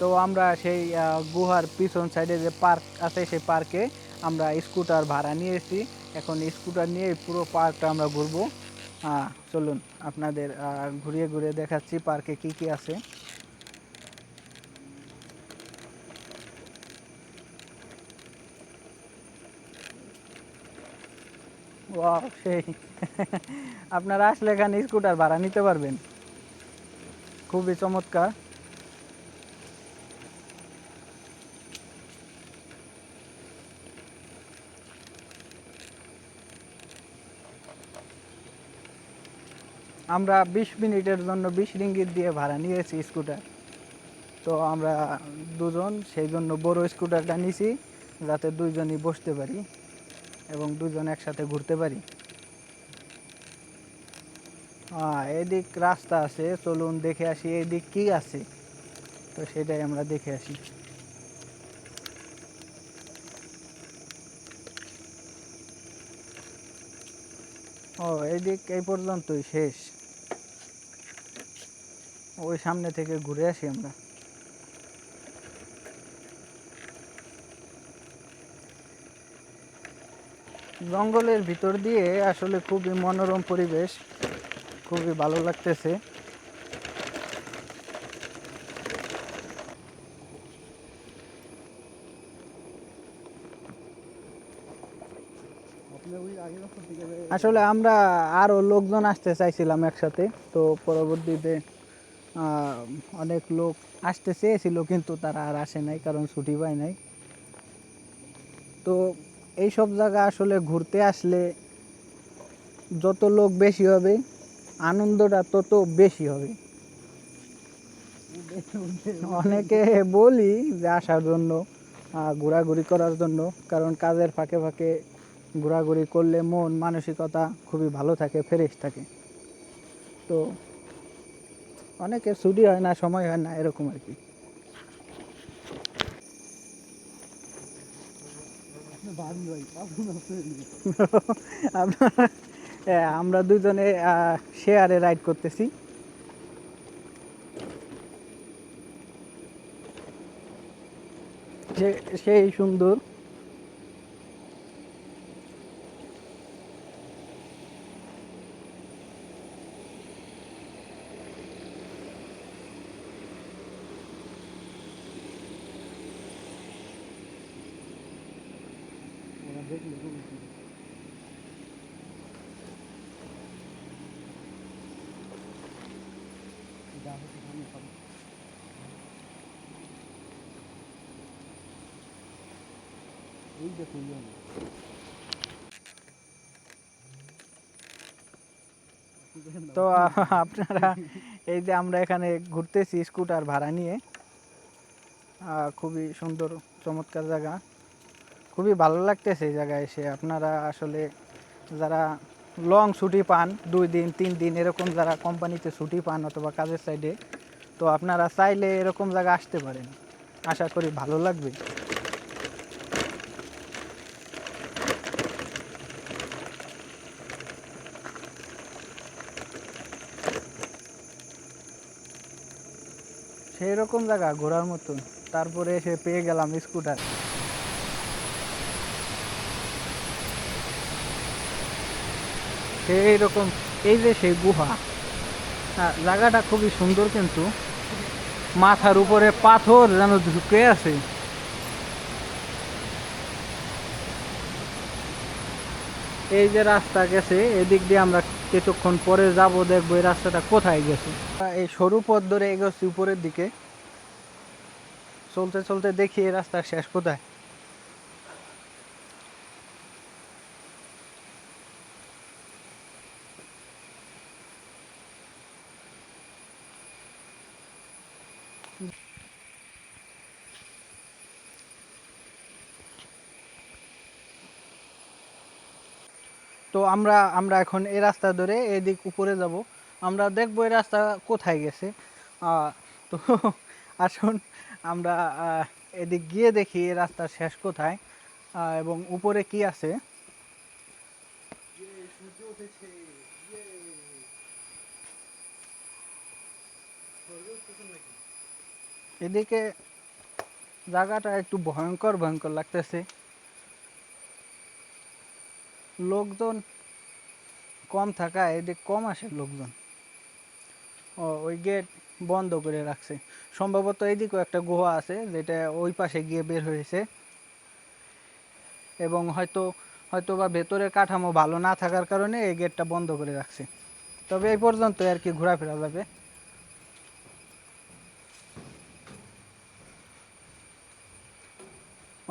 তো আমরা সেই গুহার পিছন সাইডে যে পার্ক আছে, সেই পার্কে আমরা স্কুটার ভাড়া নিয়েছি এখন স্কুটার নিয়ে পুরো পার্কটা আমরা ঘুরবো। চলুন, আপনাদের ঘুরিয়ে ঘুরিয়ে দেখাচ্ছি পার্কে কি কি আছে। সেই, আপনারা আসলে এখানে স্কুটার ভাড়া নিতে পারবেন। খুবই চমৎকার। আমরা বিশ মিনিটের জন্য বিশ রিঙ্গিত দিয়ে ভাড়া নিয়েছি স্কুটার। তো আমরা দুজন, সেই জন্য বড় স্কুটারটা নিছি, যাতে দুইজনই বসতে পারি এবং দুজন একসাথে ঘুরতে পারি। হ্যাঁ এদিক রাস্তা আছে, চলুন দেখে আসি এদিক কি আছে। তো সেটাই আমরা দেখে আসি। ও, এদিক এই পর্যন্তই শেষ। ওই সামনে থেকে ঘুরে আসি আমরা। জঙ্গলের ভিতর দিয়ে আসলে খুবই মনোরম পরিবেশ, খুবই ভালো লাগতেছে। আসলে আমরা আরও লোকজন আসতে চাইছিলাম একসাথে, তো পরবর্তীতে অনেক লোক আসতে চেয়েছিল, কিন্তু তারা আর আসে নাই, কারণ ছুটি পায় নাই। তো এই সব জায়গা আসলে ঘুরতে আসলে যত লোক বেশি হবে, আনন্দটা তত বেশি হবে। অনেকে বলি যে আসার জন্য ঘোরাঘুরি করার জন্য, কারণ কাজের ফাঁকে ফাঁকে ঘোরাঘুরি করলে মন, মানসিকতা খুবই ভালো থাকে ফ্রেশ থাকে। তো অনেকের ছুটি হয় না, সময় হয় না, এরকম আর কি। আমরা দুজনে শেয়ারে রাইড করতেছি। সেই সুন্দর তো আপনারা এই যে আমরা এখানে ঘুরতেছি স্কুটার ভাড়া নিয়ে। খুবই সুন্দর চমৎকার জায়গা। খুবই ভালো লাগতেছে এই জায়গায় এসে। আপনারা আসলে যারা লং ছুটি পান, দুই দিন, তিন দিন এরকম যারা কোম্পানিতে ছুটি পান অথবা কাজের সাইডে তো আপনারা চাইলে এরকম জায়গা আসতে পারেন। আশা করি ভালো লাগবে। সেই রকম জায়গা ঘোরার মতন। তারপরে এসে পেয়ে গেলাম স্কুটার সেই রকম এই যে সেই গুহা জায়গাটা খুবই সুন্দর কিন্তু। মাথার উপরে পাথর যেন ঝুঁকে আছে। এই যে রাস্তা গেছে, এদিক দিয়ে আমরা কিছুক্ষণ পরে যাব, দেখব এই রাস্তাটা কোথায় গেছে। এই সরু পথ ধরে এগোচ্ছি উপরের দিকে। চলতে চলতে দেখি এই রাস্তার শেষ কোথায়। তো আমরা আমরা এখন এই রাস্তা ধরে এদিক উপরে যাব। আমরা দেখব এই রাস্তা কোথায় গেছে। তো আসুন আমরা এদিক গিয়ে দেখি এই রাস্তার শেষ কোথায়। এবং উপরে কি আছে? এদিকে জায়গাটা একটু ভয়ঙ্কর ভয়ঙ্কর লাগতেছে। লোকজন কম থাকায়, এদিক কম আসে লোকজন। ও, ওই গেট বন্ধ করে রাখছে। সম্ভবত এইদিকেও একটা গুহা আছে, যেটা ওই পাশে গিয়ে বের হয়েছে। এবং হয়তো হয়তো বা ভেতরের কাঠামো ভালো না থাকার কারণে এই গেটটা বন্ধ করে রাখছে। তবে এই পর্যন্ত আর কি ঘোরাফেরা যাবে।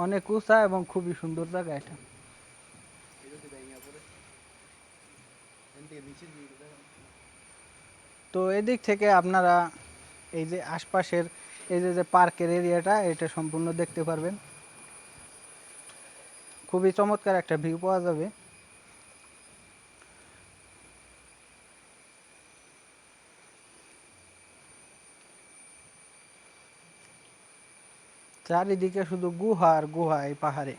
অনেক উঁচা এবং খুবই সুন্দর জায়গা এটা। তো এদিক থেকে আপনারা এই যে আশপাশের, এই যে যে পার্কের এরিয়াটা, এটা সম্পূর্ণ দেখতে পারবেন। খুবই চমৎকার একটা ভিউ পাওয়া যাবে। চারিদিকে শুধু গুহা আর গুহা এই পাহাড়ে।